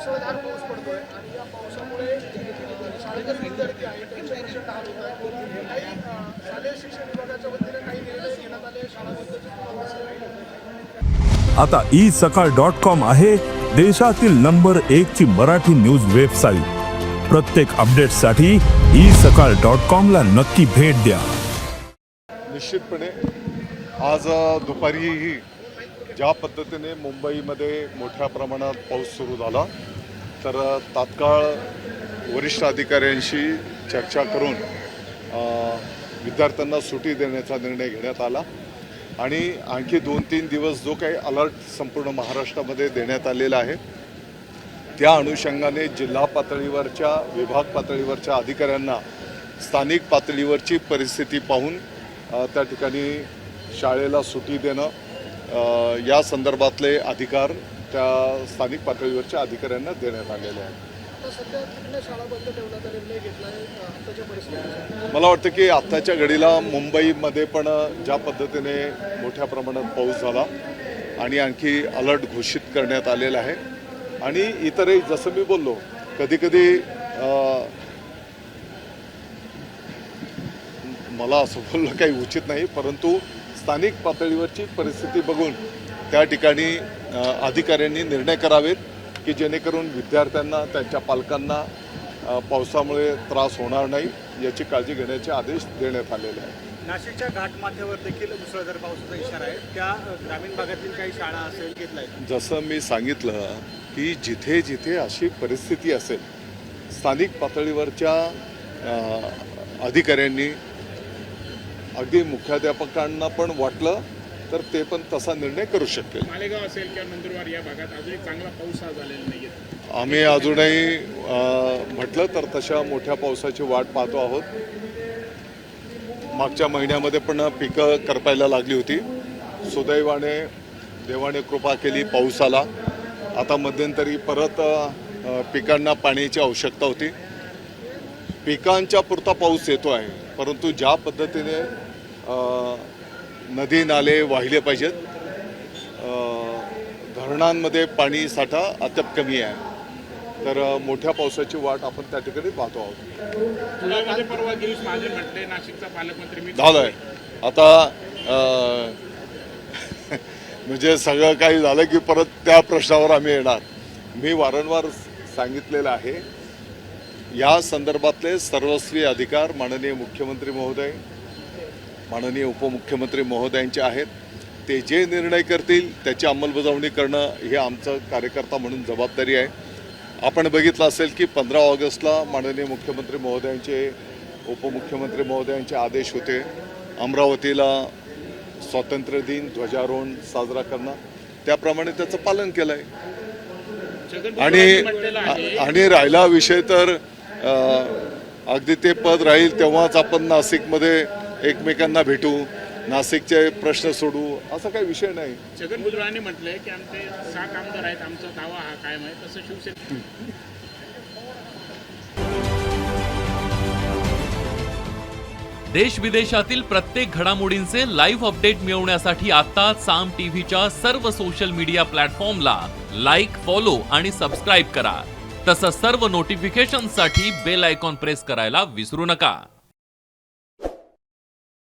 मुसळधार पाऊस पडतोय आणि या पावसामुळे शाळेचे विद्यार्थी आहेत त्यांचे शिक्षण हाल होत आहे काही शालेय शिक्षण विभागाच्या वतीने काही निर्णय घेण्यात आले शाळा आता ई सकाळ डॉट कॉम आहे देशातील नंबर एक ची मराठी न्यूज वेबसाईट प्रत्येक अपडेटसाठी ई सकाळ डॉट कॉम ला नक्की भेट द्या. निश्चितपणे आज दुपारीही ज्या पद्धतीने मुंबईमध्ये मोठ्या प्रमाणात पाऊस सुरू झाला तर तात्काळ वरिष्ठ अधिकाऱ्यांशी चर्चा करून विद्यार्थ्यांना सुटी देण्याचा निर्णय घेण्यात आला. आणि आणखी दोन तीन दिवस जो काही अलर्ट संपूर्ण महाराष्ट्रामध्ये देण्यात आलेला आहे त्या अनुषंगाने जिल्हा पातळीवरच्या विभाग पातळीवरच्या अधिकाऱ्यांना स्थानिक पातळीवरची परिस्थिती पाहून त्या ठिकाणी शाळेला सुटी देणं या संदर्भातले अधिकार त्या स्थानिक पातळीवरच्या अधिकाऱ्यांना देण्यात आलेले आहेत. मला वाटतं की आत्ताच्या घडीला मुंबईमध्ये पण ज्या पद्धतीने मोठ्या प्रमाणात पाऊस झाला आणि आणखी अलर्ट घोषित करण्यात आलेला आहे. आणि इतरही जसं मी बोललो कधीकधी मला असं बोलणं काही उचित नाही परंतु स्थानिक पातळीवरची परिस्थिती बघून त्या ठिकाणी अधिकाऱ्यांनी निर्णय करावेत की जेणेकरून विद्यार्थ्यांना त्यांच्या पालकांना पावसामुळे त्रास होणार नाही याची काळजी घेण्याचे आदेश देण्यात आलेले आहेत. नाशिकच्या घाटमाथ्यावर देखील मुसळधार पावसाचा इशारा आहे. त्या ग्रामीण भागातील काही शाळा असेल घेतलाय जसं मी सांगितलं की जिथे जिथे अशी परिस्थिती असेल स्थानिक पातळीवरच्या अधिकाऱ्यांनी अगदी मुख्याध्यापकांना पण वाटलं तर ते पण तसा निर्णय करू शकतील मालेगाव असेल किंवा नंदुरबार या भागात अजूनही चांगला पाऊस हा झालेला आम्ही अजूनही म्हटलं तर तशा मोठ्या पावसाची वाट पाहतो आहोत. मागच्या महिन्यामध्ये पण पिकं करपायला लागली होती. सुदैवाने देवाने कृपा केली पाऊस आला आता मध्यंतरी परत पिकांना पाण्याची आवश्यकता होती. पिकांच्या पुरता पाऊस येतो आहे परंतु ज्या पद्धतीने नदी नाले वाहिले पाहिजेत. धरणांमध्ये पाणी साठा अत्यंत कमी आहे. तर मोठ्या पावसाची वाट आपण त्या ठिकाणी पाहतो आहोत. झालंय. आता म्हणजे सगळं काही झालं की परत त्या प्रश्नावर आम्ही येणार. मी वारंवार सांगितलेलं आहे या संदर्भातले सर्वस्वी अधिकार माननीय मुख्यमंत्री महोदय माननीय उपमुख्यमंत्री महोदयांचे आहेत. ते जे निर्णय करतील त्याची अंमलबजावणी करणं हे आमचं कार्यकर्ता म्हणून जबाबदारी आहे. आपण बघितलं असेल की पंधरा ऑगस्टला माननीय मुख्यमंत्री महोदयांचे उपमुख्यमंत्री महोदयांचे आदेश होते. अमरावतीला स्वातंत्र्य दिन ध्वजारोहण साजरा करणं. त्याप्रमाणे त्याचं पालन केलं आहे आणि आणि राहिला विषय तर अगदी ते पद राहील तेव्हाच आपण नाशिकमध्ये एकमेकांना भेटू नाशिकचे प्रश्न सोडू असा काही विषय नाही. छगन भुजबळांनी म्हटलंय की आमचे सहा कामगार आहेत आमचा दावा हा कायम आहे तसं शिवसेना देश विदेशातील प्रत्येक घडामोडींचे लाईव्ह अपडेट मिळवण्यासाठी आता साम टीव्हीच्या सर्व सोशल मीडिया प्लॅटफॉर्मला लाईक फॉलो आणि सबस्क्राईब करा. तसंच सर्व नोटिफिकेशनसाठी बेल आयकॉन प्रेस करायला विसरू नका.